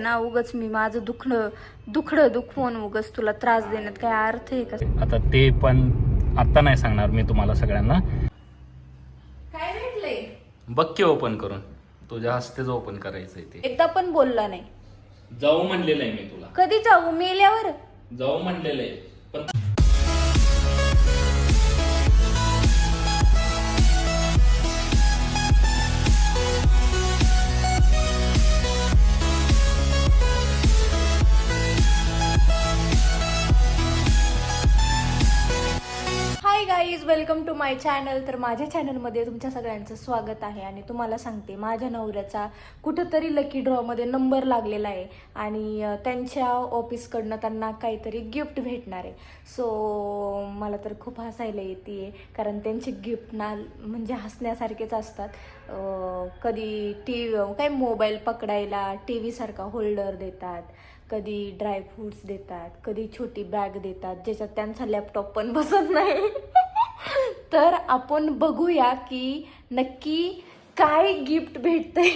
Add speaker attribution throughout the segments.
Speaker 1: ना उगच मी माझं दुखणं दुखणं दुखवून उगच तुला त्रास देण्यात काय अर्थ आहे का?
Speaker 2: आता ते पण आता नाही सांगणार मी तुम्हाला सगळ्यांना.
Speaker 1: काय भेटलंय?
Speaker 2: बघ की ओपन करून. तुझ्या हस्तेच ओपन करायचंय ते.
Speaker 1: एकदा पण बोलला नाही.
Speaker 2: जाऊ म्हणलेलं आहे मी तुला.
Speaker 1: कधी जाऊ? मेल्यावर
Speaker 2: जाऊ म्हणलेलं आहे. पण
Speaker 1: guys welcome to my channel तर माझ्या चॅनलमध्ये तुमच्या सगळ्यांचं स्वागत आहे आणि तुम्हाला सांगते माझ्या नवऱ्याचा कुठंतरी लकी ड्रॉमध्ये नंबर लागलेला आहे आणि त्यांच्या ऑफिसकडनं त्यांना काहीतरी गिफ्ट भेटणार आहे. सो मला तर खूप हसायला येते आहे कारण त्यांचे गिफ्ट ना म्हणजे हसण्यासारखेच असतात. कधी टी काय मोबाईल पकडायला टी व्हीसारखा होल्डर देतात कधी ड्रायफ्रूट्स देतात कधी छोटी बॅग देतात ज्याच्यात त्यांचा लॅपटॉप पण बसत नाही. तर आपण बघूया की नक्की काय गिफ्ट भेटतंय.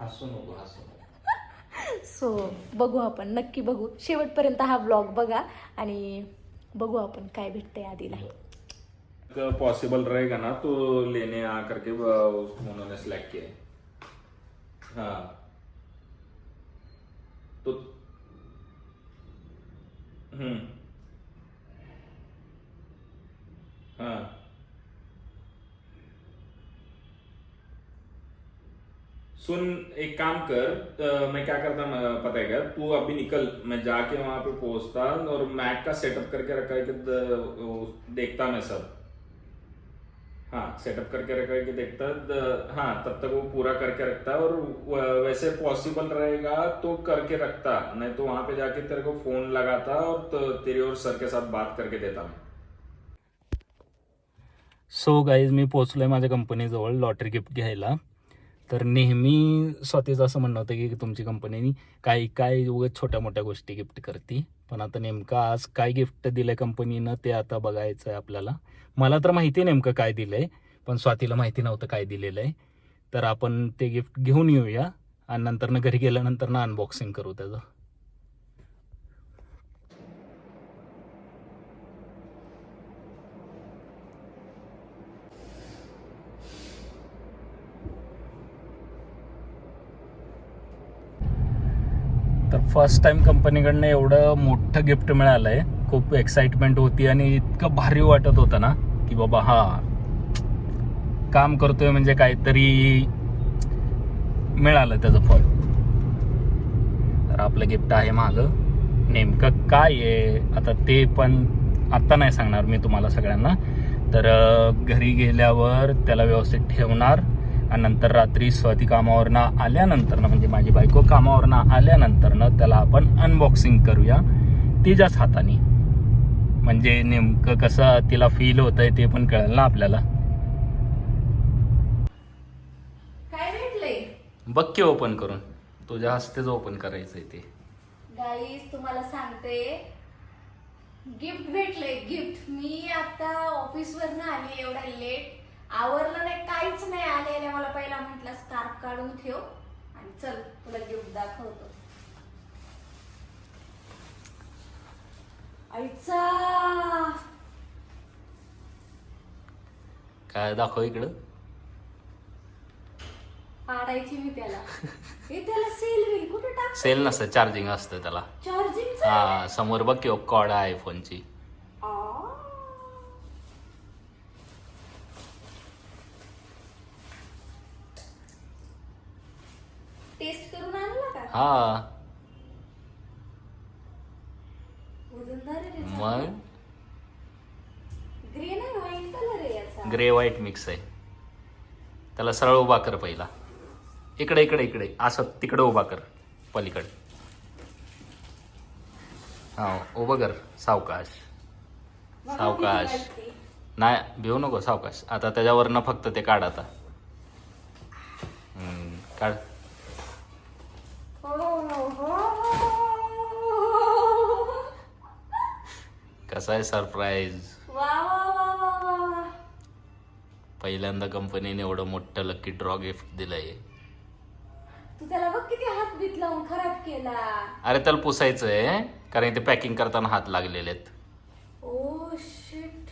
Speaker 2: हसू नको हसू नको.
Speaker 1: सो बघू आपण. नक्की बघू. शेवटपर्यंत हा व्लॉग बघा आणि बघू आपण काय भेटतंय आधीला.
Speaker 2: पॉसिबल रहेगा ना? तो लेने आ करके उन्होंने सिलेक्ट किया है. हाँ. तो हम्म. हाँ. सुन एक काम कर तो मैं क्या करता मैं पता है क्या? तू अभी निकल मैं जाके वहां पे पहुंचता और मैक का सेटअप करके रखा है कि देखता मैं सब। हाँ सेटअप करके रखा है कि देखता हाँ तब तक वो पूरा करके रखता और वैसे पॉसिबल रहेगा तो करके रखता। नहीं तो वहां पे जाके तेरे को फोन लगाता और तो तेरे और सर के साथ बात करके देता मैं सो गाईज मी पोचलोय माझ्या कंपनीजवळ लॉटरी गिफ्ट घ्यायला. तर नेहमी स्वतःचं असं म्हणणं होतं की तुमची कंपनीनी काही काय उगाच छोट्या मोठ्या गोष्टी गिफ्ट करते. पण आता नेमकं आज काय गिफ्ट दिलंय कंपनीनं ते आता बघायचं आहे आपल्याला. मला तर माहिती आहे नेमकं काय दिलंय पण स्वातीला माहिती नव्हतं काय दिलेलं आहे. तर आपण ते गिफ्ट घेऊन येऊया आणि नंतरनं घरी गेल्यानंतर ना अनबॉक्सिंग करू त्याचं. तर फर्स्ट टाइम कंपनीकडनं एवढं मोठं गिफ्ट मिळालं आहे खूप एक्साइटमेंट होती आणि इतकं भारी वाटत होतं ना की बाबा हा काम करतोय म्हणजे काहीतरी मिळालं त्याचं फळ. तर आपलं गिफ्ट आहे मागं. नेमकं काय आहे? आता ते पण आत्ता नाही सांगणार मी तुम्हाला सगळ्यांना. तर घरी गेल्यावर त्याला व्यवस्थित ठेवणार. आणि नंतर रात्री स्वाती कामावरनं आल्यानंतरनं म्हणजे माझी बायको कामावरनं आल्यानंतरनं त्याला आपण अनबॉक्सिंग करूया तिच्याच हाताने. म्हणजे नेमकं कसं तिला फील होतंय ते पण कळेल ना आपल्याला. बघ की ओपन करून. तुझ्या हस्तेच ओपन करायचंय ते.
Speaker 1: गाईज तुम्हाला सांगते. गिफ्ट भेटलंय गिफ्ट मी आता ऑफिसवरनं आली एवढा लेट आवरलं नाही काहीच नाही आले मला पहिला म्हटलं स्कार्फ काढून ठेव आणि चल तुला गिफ्ट दाखवतो. आईचा!
Speaker 2: काय दाखव इकडं.
Speaker 1: पाडायची मी त्याला. हे त्याला सेल बिल कुठे टाक
Speaker 2: सेल नसतं चार्जिंग असतं त्याला.
Speaker 1: चार्जिंग
Speaker 2: हा समोर बघ की कॉड आहे फोनची
Speaker 1: टेस्ट करून आणला का
Speaker 2: हा. मग?
Speaker 1: ग्रीन आहे व्हाईट कलर आहे याचा.
Speaker 2: ग्रे व्हाईट मिक्स आहे. त्याला सरळ उभा कर पहिला. इकडे इकडे इकडे. असं तिकडे उभा कर पलीकडे. हा उभं कर सावकाश.
Speaker 1: बघा
Speaker 2: सावकाश.
Speaker 1: किती वाटते.
Speaker 2: नाही भिवू नको सावकाश. आता त्याच्यावरनं फक्त ते काढ आता. हम्म, काढ. कसं आहे सरप्राईज
Speaker 1: वा वा वा वा वा वा.
Speaker 2: पहिल्यांदा कंपनीने एवढं मोठं लकी ड्रॉ गिफ्ट दिलंय.
Speaker 1: तू त्याला बघ किती हात बीत लावून खराब केला.
Speaker 2: अरे त्याला पुसायचंय कारण ते पॅकिंग करताना हात लागलेले आहेत
Speaker 1: ओ शिट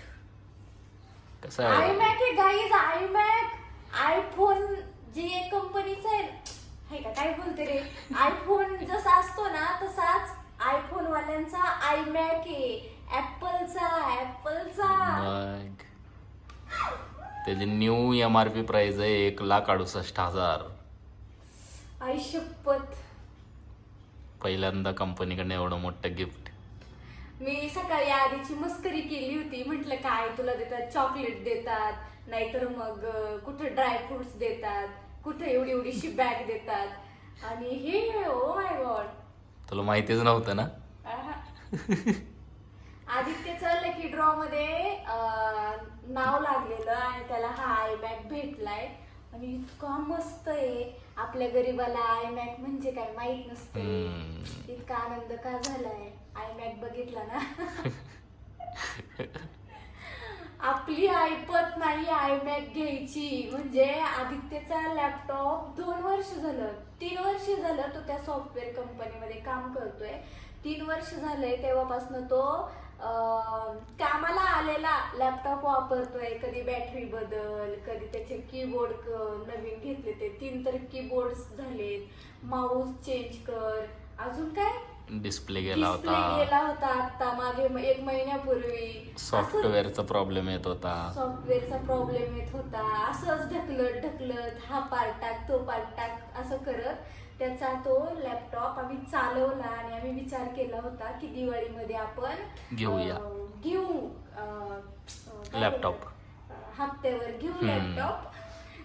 Speaker 2: कसं
Speaker 1: आय
Speaker 2: आहे?
Speaker 1: मॅक आहे गाईज आय मॅक आयफोन जे एक कंपनीचा आहे हे का काय बोलते रे? आयफोन जसा असतो ना तसाच आयफोन वाल्यांचा आय मॅक आहे. ऍपलचा ऍपलचा
Speaker 2: मग. त्याची new M R P price आहे एक लाख अडुसष्ट हजार.
Speaker 1: आई शपथ.
Speaker 2: पहिल्यांदा कंपनीकडे एवढं मोठं गिफ्ट
Speaker 1: मी सकाळी आधीची मस्करी केली होती. म्हटलं काय तुला देतात? चॉकलेट देतात. नाहीतर मग अं, कुठं ड्रायफ्रुट्स देतात? कुठं एवढी एवढीशी बॅग देतात? आणि हे ओ माय गॉड
Speaker 2: तुला माहितीच नव्हतं ना?
Speaker 1: आदित्यचं लकी ड्रॉ मध्ये नाव लागलेलं आणि त्याला हा आय मॅक भेटलाय. आणि इतका मस्त आहे. आपल्या गरीबाला आय मॅक म्हणजे काय माहीत नसतं. इतका आनंद का झालाय? आय मॅक बघितला ना? आपली ऐपत नाही आय मॅक घ्यायची. म्हणजे आदित्यचा लॅपटॉप दोन वर्ष झालं. तीन वर्ष झालं तो त्या सॉफ्टवेअर कंपनीमध्ये काम करतोय. तीन वर्ष झालंय तेव्हापासून तो कामाला आलेला लॅपटॉप वापरतोय कधी बॅटरी बदल कधी त्याचे कीबोर्ड नवीन घेतले ते तीन तर कीबोर्ड झालेत. माऊस चेंज कर. अजून काय?
Speaker 2: डिस्प्ले गेला होता
Speaker 1: गेला होता आता मागे म- एक महिन्यापूर्वी
Speaker 2: सॉफ्टवेअरचा प्रॉब्लेम येत होता
Speaker 1: सॉफ्टवेअरचा प्रॉब्लेम येत होता असंच ढकलत ढकलत हा पार्ट टाक तो पार्ट टाक असं करत त्याचा तो लॅपटॉप आम्ही चालवला आणि आम्ही विचार केला होता की दिवाळीमध्ये आपण
Speaker 2: घेऊया.
Speaker 1: अं, घेऊ अं, अं, काय
Speaker 2: लॅपटॉप.
Speaker 1: बोलतात? हप्त्यावर घेऊ
Speaker 2: हम्म.
Speaker 1: लॅपटॉप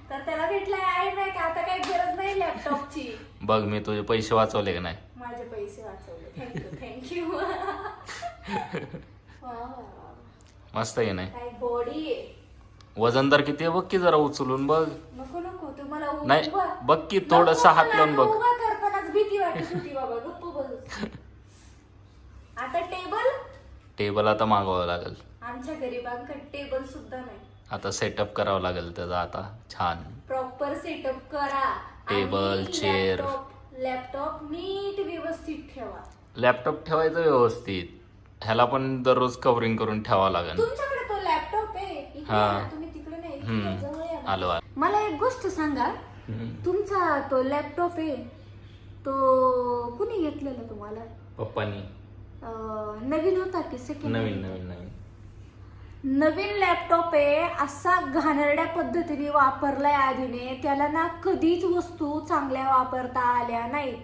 Speaker 1: तर त्याला भेटलाय आहे नाही का आता काही गरज नाही लॅपटॉपची
Speaker 2: बघ मी तुझे पैसे वाचवले का नाही
Speaker 1: माझे पैसे वाचवले. थँक्यू थँक्यू
Speaker 2: मस्त आहे नाही
Speaker 1: काय बॉडी आहे
Speaker 2: वजनदार किती आहे? बघ की जरा उचलून बघ.
Speaker 1: नको नको तुम्हाला
Speaker 2: नाही,
Speaker 1: उभा-
Speaker 2: बघ की थोडंसं
Speaker 1: नको
Speaker 2: हात
Speaker 1: मला,
Speaker 2: लावून बघ.
Speaker 1: उभा करतानाच भीती वाटत होती बाबा. गप्प बस. आता टेबल
Speaker 2: टेबल आता मागवावं लागेल.
Speaker 1: आमच्या गरीबांकडे टेबल सुद्धा नाही.
Speaker 2: आता सेटअप करावं लागेल त्याचा आता. छान.
Speaker 1: प्रॉपर सेटअप करा.
Speaker 2: Table, chair.
Speaker 1: लॅपटॉप नीट व्यवस्थित ठेवा.
Speaker 2: लॅपटॉप ठेवायचं व्यवस्थित. ह्याला पण दररोज कव्हरिंग करून ठेवावं लागेल.
Speaker 1: तुमच्याकडे तो लॅपटॉप आहे. इकडे
Speaker 2: हा.
Speaker 1: तुम्ही तिकडे नाही इकडे
Speaker 2: हम्म.
Speaker 1: जवळ या ना.
Speaker 2: आलो आलो.
Speaker 1: मला एक गोष्ट सांगा. तुमचा तो लॅपटॉप आहे तो कुणी घेतलेला तुम्हाला?
Speaker 2: पप्पानी.
Speaker 1: अं, नवीन होता की सेकंड
Speaker 2: नवीन नवीन नवीन.
Speaker 1: नवीन लॅपटॉप आहे. असा घाणेरड्या पद्धतीने वापरलाय आधीने. त्याला ना कधीच वस्तू चांगल्या वापरता आल्या नाहीत.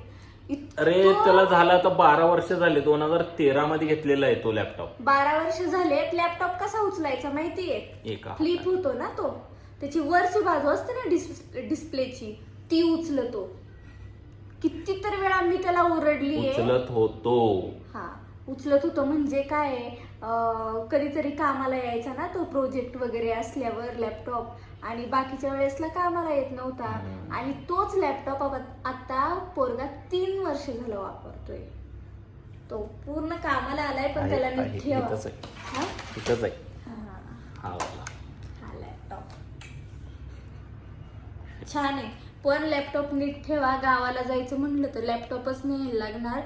Speaker 2: अरे त्याला झालं आता बारा वर्ष झाले. दोन हजार तेरा मध्ये घेतलेला आहे तो लॅपटॉप
Speaker 1: बारा वर्ष झालेत लॅपटॉप कसा उचलायचा माहितीये?
Speaker 2: एका
Speaker 1: फ्लिप होतो ना तो. त्याची वरची बाजू असते ना डिस डिस्प्लेची ती उचलतो. कितीतर वेळा मी त्याला ओरडली
Speaker 2: उचलत होतो.
Speaker 1: हा. उचलत होतो. म्हणजे काय कधीतरी कामाला यायचा ना तो प्रोजेक्ट वगैरे असल्यावर लॅपटॉप आणि बाकीच्या वेळेसला कामाला येत नव्हता. आणि तोच लॅपटॉप आता पोरगा तीन वर्ष झालं वापरतोय. तो पूर्ण कामाला आलाय पण त्याला नीट
Speaker 2: आहे.
Speaker 1: हा? हा,
Speaker 2: हा.
Speaker 1: हा लॅपटॉप छान आहे. पण लॅपटॉप नीट ठेवा. गावाला जायचं म्हणलं तर लॅपटॉपच नाही लागणार.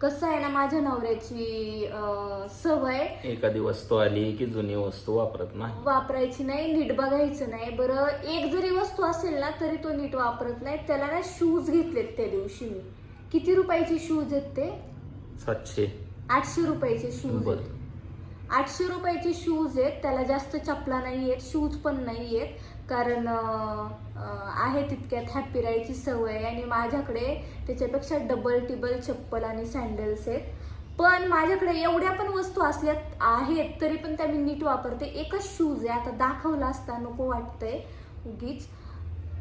Speaker 1: कसं आहे ना माझ्या नवऱ्याची अं, सवय
Speaker 2: एखादी वस्तू आली की जुनी वस्तू वापरत नाही.
Speaker 1: वापरायची नाही नीट बघायचं नाही. बरं एक जरी वस्तू असेल ना तरी तो नीट वापरत नाही. त्याला ना शूज घेतलेत त्या दिवशी मी. किती रुपयाचे शूज आहेत ते?
Speaker 2: सातशे.
Speaker 1: आठशे रुपयाचे शूज
Speaker 2: बर.
Speaker 1: आहेत आठशे रुपयाचे शूज आहेत. त्याला जास्त चपला नाही आहेत शूज पण नाही आहेत कारण आहे तितक्यात हॅपी राहायची सवय आहे आणि माझ्याकडे त्याच्यापेक्षा डबल टिबल चप्पल आणि सँडल्स आहेत. पण माझ्याकडे एवढ्या पण वस्तू असल्यात आहेत तरी पण त्या मी नीट वापरते. एकच शूज आहे आता दाखवला असता नको वाटतंय उगीच.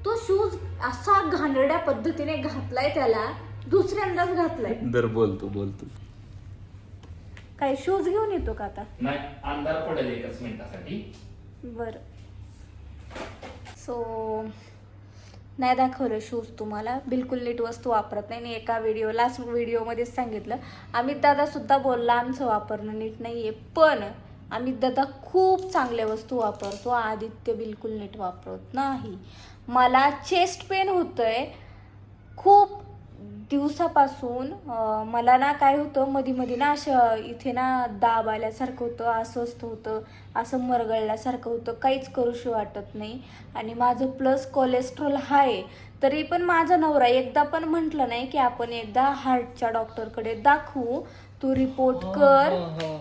Speaker 1: तो शूज असा घाणेरड्या पद्धतीने घातलाय त्याला दुसऱ्यांदाच घातलाय.
Speaker 2: दर बोलतो बोलतो.
Speaker 1: काय शूज घेऊन येतो का आता?
Speaker 2: नाही अंधार पडेल एकच मिनिटासाठी.
Speaker 1: बर. सो नाही दाखवलं शूज तुम्हाला. बिलकुल नीट वस्तू वापरत नाही. एका व्हिडिओ लास्ट व्हिडिओमध्येच सांगितलं. अमित दादासुद्धा बोलला आमचं वापरणं नीट नाही आहे पण अमित दादा खूप चांगल्या वस्तू वापरतो. आदित्य बिलकुल नीट वापरत नाही. मला चेस्ट पेन होतं आहे खूप दिवसापासून मला ना काय होतं मधी मधी ना असं इथे ना दाब आल्यासारखं होतं अस्वस्थ होतं असं मरगळल्यासारखं होतं काहीच करूशी वाटत नाही. आणि माझं प्लस कोलेस्ट्रॉल हाय तरी पण माझा नवरा एकदा पण म्हटलं नाही की आपण एकदा हार्टच्या डॉक्टरकडे दाखवू तू रिपोर्ट कर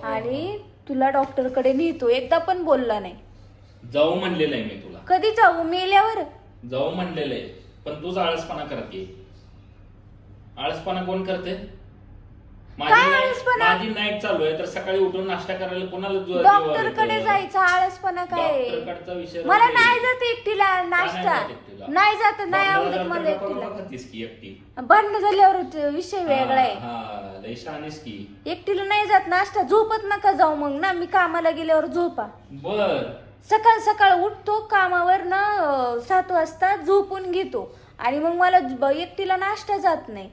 Speaker 1: आणि तुला डॉक्टरकडे नेतो. एकदा पण बोलला नाही.
Speaker 2: जाऊ म्हणलेलं आहे मी तुला.
Speaker 1: कधी जाऊ? मेल्यावर?
Speaker 2: जाऊ म्हणलेलं आहे पण तूच आळसपणा करते आळसपणा कोण करते? माझी
Speaker 1: काय
Speaker 2: नाईट
Speaker 1: आळसपणा?
Speaker 2: माझी नाईट चालू आहे तर सकाळी उठून नाश्ता करायला कोणाला जो-
Speaker 1: डॉक्टरकडे
Speaker 2: जीवावर
Speaker 1: जायचं आळसपणा काय?
Speaker 2: डॉक्टरकडचा विषय
Speaker 1: मला
Speaker 2: राहते.
Speaker 1: नाही जात एकटीला नाश्ता?
Speaker 2: जात एकटीला?
Speaker 1: नाही जात नाही
Speaker 2: डॉक्टरला
Speaker 1: आवडत मला
Speaker 2: डॉक्टरला
Speaker 1: एकटीला?
Speaker 2: कोणाला खातीस की एकटी?
Speaker 1: भांडण झाल्यावर ते विषय वेगळा आहे.
Speaker 2: हा हा, की.
Speaker 1: एकटीला नाही जात नाश्ता झोपत नका जाऊ मग ना मी कामाला गेल्यावर झोपा.
Speaker 2: बर.
Speaker 1: सकाळ सकाळ उठतो कामावर ना सात वाजता झोपून घेतो. आणि मग मला ब- एकटीला नाश्ता जात नाही.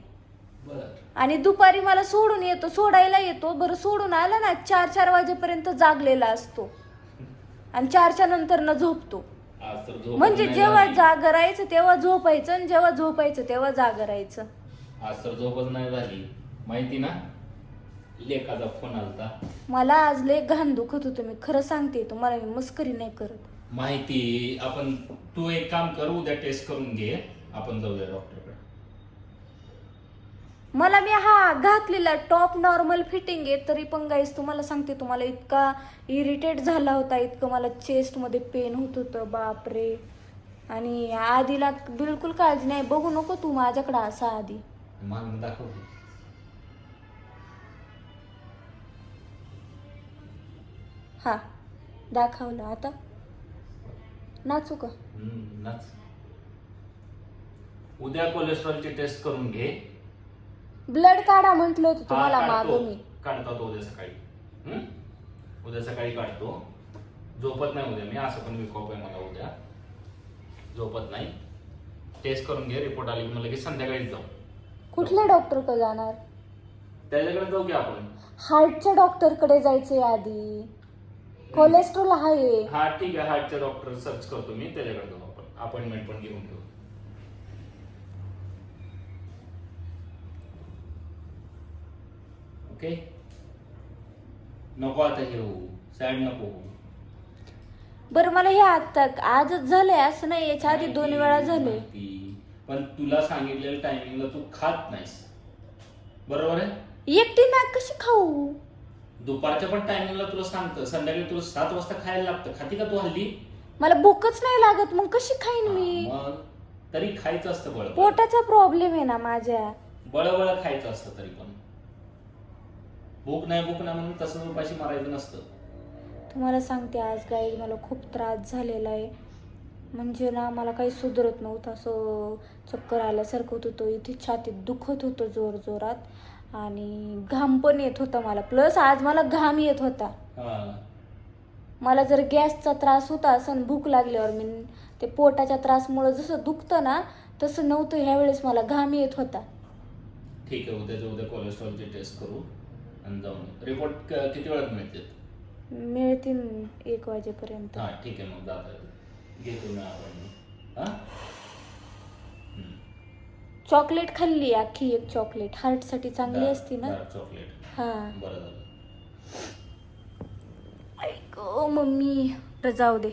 Speaker 1: आणि दुपारी मला सोडून येतो सोडायला येतो. बरं सोडून आला ना चार चार वाजेपर्यंत जागलेला असतो. आणि चारच्या नंतर न झोपतो. म्हणजे जेव्हा
Speaker 2: झाली.
Speaker 1: जाग राहायचं तेव्हा झोपायचं आणि जेव्हा झोपायचं तेव्हा जाग राहायचं.
Speaker 2: आज तर झोपच नाही झाली. माहिती ना? लेखाचा फोन आलता.
Speaker 1: मला आज लय घाण दुखत होतं मी खरं सांगते तुम्हाला मी मस्करी नाही करत.
Speaker 2: माहिती आपण तू एक काम कर उद्या टेस्ट करून घे. आपण जाऊया डॉक्टरकडे
Speaker 1: मला मी हा घातलेला टॉप नॉर्मल फिटिंग आहे तरी पण गाईस तुम्हाला सांगते तुम्हाला इतका इरिटेट झाला होता इतकं मला चेस्टमध्ये पेन होत होतं बापरे. आणि आधीला बिलकुल काळजी नाही बघू नको तू माझ्याकडे असा आधी.
Speaker 2: दाखव
Speaker 1: हा दाखवलं आता. नाचू का?
Speaker 2: नाच. उद्या कोलेस्ट्रॉलची टेस्ट करून घे.
Speaker 1: ब्लड काढा म्हटलं होतं
Speaker 2: हा,
Speaker 1: तुम्हाला
Speaker 2: काढतो.
Speaker 1: मागं मी.
Speaker 2: काढतो तो उद्या सकाळी. हम्म? उद्या सकाळी काढतो. झोपत नाही उद्या मी असं पण विकॉप आहे मला उद्या. झोपत नाही. टेस्ट करून घे रिपोर्ट आली की मला की संध्याकाळीच जाऊ.
Speaker 1: कुठल्या डॉक्टरकडे जाणार?
Speaker 2: त्याच्याकडे जाऊ की आपण?
Speaker 1: हार्टच्या डॉक्टरकडे जायचंय आधी. कोलेस्ट्रॉल आहे.
Speaker 2: हा ठीक आहे. हार्टचे डॉक्टर सर्च करतो मी त्याच्याकडे जाऊ आपण. अपॉइंटमेंट पण घेऊन ठेवू ओके? नको आता हे होऊ. सॅड नको होऊ.
Speaker 1: बरं मला हे आता आजच झालंय असं नाही याच्या आधी दोन वेळा झाले.
Speaker 2: पण तुला सांगितलेल्या टायमिंगला तू खात नाहीस. बरोबर आहे?
Speaker 1: एकटी ना कशी खाऊ?
Speaker 2: दुपारच्या पण टायमिंगला तुला सांगतं. संध्याकाळी तुला सात वाजता खायला लागतं. खाती का तू हल्ली?
Speaker 1: मला भूकच नाही लागत मग कशी खाईन मी?
Speaker 2: मग तरी खायचं असतं बळ
Speaker 1: पोटाचा प्रॉब्लेम आहे ना माझ्या.
Speaker 2: बळबळ खायचं असतं तरी पण. भूक नाही भूक नाही म्हणून तसं उपाशी मारायचं नसतं.
Speaker 1: तुम्हाला सांगते आज गाई मला खूप त्रास झालेला आहे. म्हणजे ना मला काही सुधरत नव्हतं. असं चक्कर आल्यासारखं होत होतं. इथे छातीत दुखत होतं जोर जोरात. आणि घाम पण येत होता मला. प्लस आज मला घाम येत होता.
Speaker 2: हा.
Speaker 1: मला जर गॅसचा त्रास होता असं भूक लागल्यावर मी ते पोटाच्या त्रासमुळं जसं दुखतं ना तसं नव्हतं ह्यावेळेस मला घाम येत होता.
Speaker 2: ठीक आहे उद्याच्या उद्या कोलेस्ट्रॉलची टेस्ट करू. आणि जाऊन रिपोर्ट किती वेळात मिळते?
Speaker 1: मिळतील एक वाजेपर्यंत.
Speaker 2: हा ठीक आहे मग जाता घेतो मी आपण. हा.
Speaker 1: चॉकलेट खाल्ली अख्खी एक चॉकलेट. हार्टसाठी चांगली असती ना?
Speaker 2: चॉकलेट.
Speaker 1: हा.
Speaker 2: बरं झालं.
Speaker 1: ऐक मम्मी. तर जाऊ दे.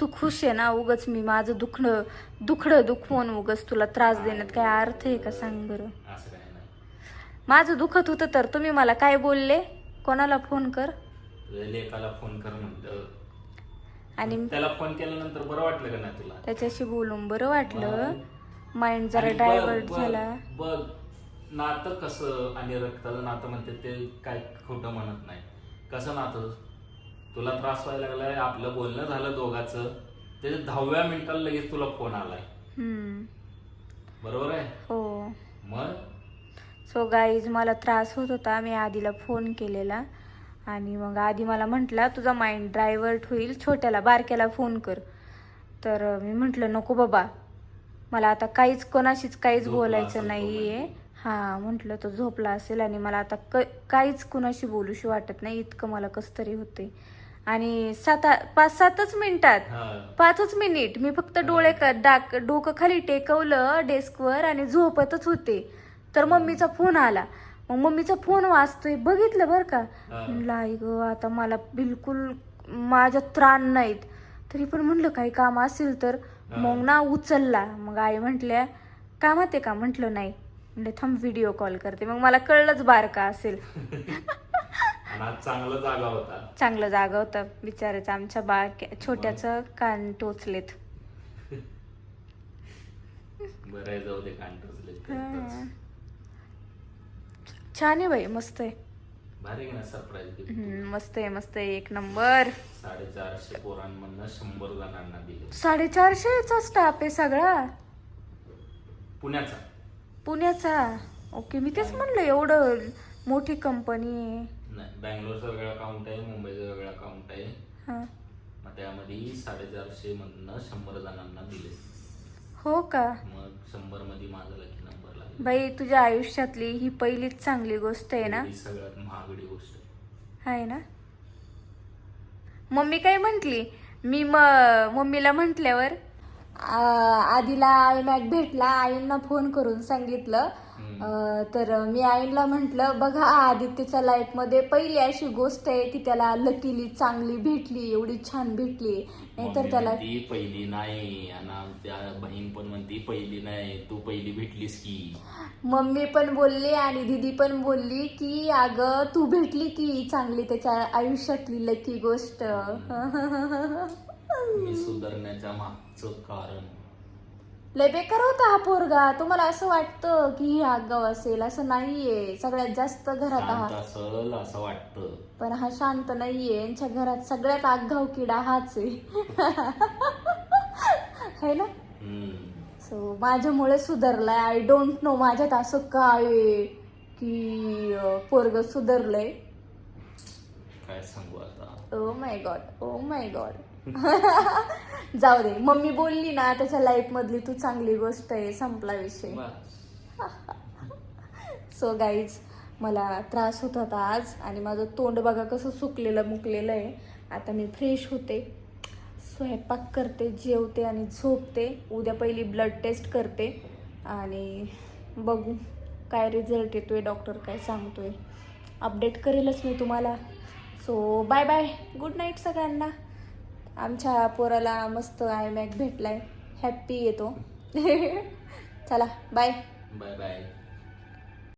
Speaker 1: तू खुश आहे ना? उगच मी माझं दुखणं दुखणं दुखवून उगच तुला त्रास देण्यात काय अर्थ आहे का? सांग बरं.
Speaker 2: असं
Speaker 1: माझं दुखत होतं तर तुम्ही मला काय बोलले? कोणाला फोन कर?
Speaker 2: लेकाला फोन कर म्हणलं.
Speaker 1: आणि
Speaker 2: त्याला फोन केल्यानंतर बरं वाटलं का नाही तुला?
Speaker 1: त्याच्याशी बोलून बरं वाटलं. माइंड जरा
Speaker 2: आणि बघ-
Speaker 1: डायव्हर्ट
Speaker 2: बघ-
Speaker 1: झाला.
Speaker 2: बघ नातं कसं आणि रक्ताचं नातं म्हणते ते काय खोटं म्हणत नाही. कसं नातं? तुला त्रास व्हायला लागलाय आपलं बोलणं झालं दोघाचं. त्याच्या दहाव्या मिनिटाला लगेच तुला फोन आलाय.
Speaker 1: हम्म.
Speaker 2: बरोबर आहे?
Speaker 1: हो.
Speaker 2: मग?
Speaker 1: सो गाईज मला त्रास होत होता. मी आधीला फोन केलेला. आणि मग आधी मला म्हटला तुझा माइंड डायव्हर्ट होईल छोट्याला बारक्याला फोन कर. तर मी म्हटलं नको बाबा. मला आता काहीच कोणाशीच काहीच बोलायचं
Speaker 2: तो
Speaker 1: नाहीये.
Speaker 2: म्हणजे.
Speaker 1: हां म्हटलं तो झोपला असेल आणि मला आता क काहीच कुणाशी बोलूशी वाटत नाही. इतकं मला कस तरी होते आणि सात पाच सातच मिनिटात. पाचच मिनिट. मी फक्त डोळे डाक डोकं खाली टेकवलं डेस्कवर आणि झोपतच होते. तर मम्मीचा फोन आला. मग मम्मीचा फोन वाजतोय बघितलं बरं का. म्हणलं आई ग आता मला बिलकुल माझ्या त्राण नाहीत. तरी पण म्हणलं काही काम असेल तर. मग ना उचलला. मग आई म्हटल्या कामात आहे का? म्हटलं नाही. म्हणलं थांब व्हिडिओ कॉल करते. मग मला कळलंच बार का असेल
Speaker 2: चांगला जागा होता.
Speaker 1: चांगलं जागा होतं. बिचारायचं आमच्या बा छोट्याचं कान टोचलेत.
Speaker 2: बरं जाऊ दे कांटसले
Speaker 1: हा. छान आहे बाई मस्त आहे.
Speaker 2: भारी ना सरप्राईज
Speaker 1: मस्त आहे मस्त आहे एक नंबर.
Speaker 2: साडेचारशे पोरांमधनं शंभर जणांना दिले.
Speaker 1: साडेचारशेचा स्टाफ आहे सगळा?
Speaker 2: पुण्याचा.
Speaker 1: पुण्याचा? ओके मी तेच म्हणलं एवढं मोठी कंपनी आहे.
Speaker 2: नाही बँगलोरचा वेगळा अकाउंट आहे मुंबईचा वेगळा अकाउंट आहे.
Speaker 1: हा.
Speaker 2: मग त्यामध्ये साडेचारशे मधनं शंभर जणांना दिले.
Speaker 1: हो का?
Speaker 2: मग शंभरमध्ये माझा लकी
Speaker 1: बाई तुझ्या आयुष्यातली ही पहिलीच चांगली गोष्ट आहे ना
Speaker 2: ही सगळ्यात महागडी गोष्ट आहे.
Speaker 1: आहे ना मम्मी काय म्हंटली मी म मम्मीला म्हटल्यावर आधीला आई मॅक भेटला आईंना फोन करून सांगितलं. अं, तर मी आईंना म्हटलं बघा आदित्यच्या लाईफमध्ये पहिली अशी गोष्ट आहे की त्याला लकीली चांगली भेटली एवढी छान भेटली. नाहीतर त्याला
Speaker 2: म्हणती पहिली नाही आणि बहीण पण म्हणती पहिली नाही तू पहिली भेटलीस की.
Speaker 1: मम्मी पण बोलली आणि दीदी पण बोलली की अगं तू भेटली की चांगली त्याच्या आयुष्यातली लकी गोष्ट.
Speaker 2: मी सुधारण्याच्या मागचं कारण
Speaker 1: लय बेकार होता हा पोरगा. तुम्हाला असं वाटतं की ही आगाव असेल? असं नाहीये. सगळ्यात जास्त घरात
Speaker 2: शांत
Speaker 1: हा
Speaker 2: असल असं वाटतं.
Speaker 1: पण हा शांत नाहीये. यांच्या घरात सगळ्यात आगाव किडा हाच आहे. है ना?
Speaker 2: हम्म.
Speaker 1: सो माझ्यामुळे सुधारलाय. आय डोंट नो माझ्यात असं काय आहे की पोरग सुधारलंय.
Speaker 2: काय सांगू आता?
Speaker 1: Oh my God oh my God जाऊ दे मम्मी बोलली ना त्याच्या लाईफ मधली तू चांगली गोष्ट आहे संपला विषय. सो गाईज मला त्रास होत होता आज आणि माझं तोंड बघा कसं सुकलेलं मुकलेलं आहे. आता मी फ्रेश होते. स्वयंपाक करते जेवते आणि झोपते. उद्या पहिली ब्लड टेस्ट करते. आणि बघू काय रिझल्ट येतोय डॉक्टर काय सांगतोय. अपडेट करेलच मी तुम्हाला. So bye bye good night सगळ्यांना. आमच्या पोराला मस्त आय मॅक भेटलाय. हॅप्पी येतो. चला बाय
Speaker 2: बाय बाय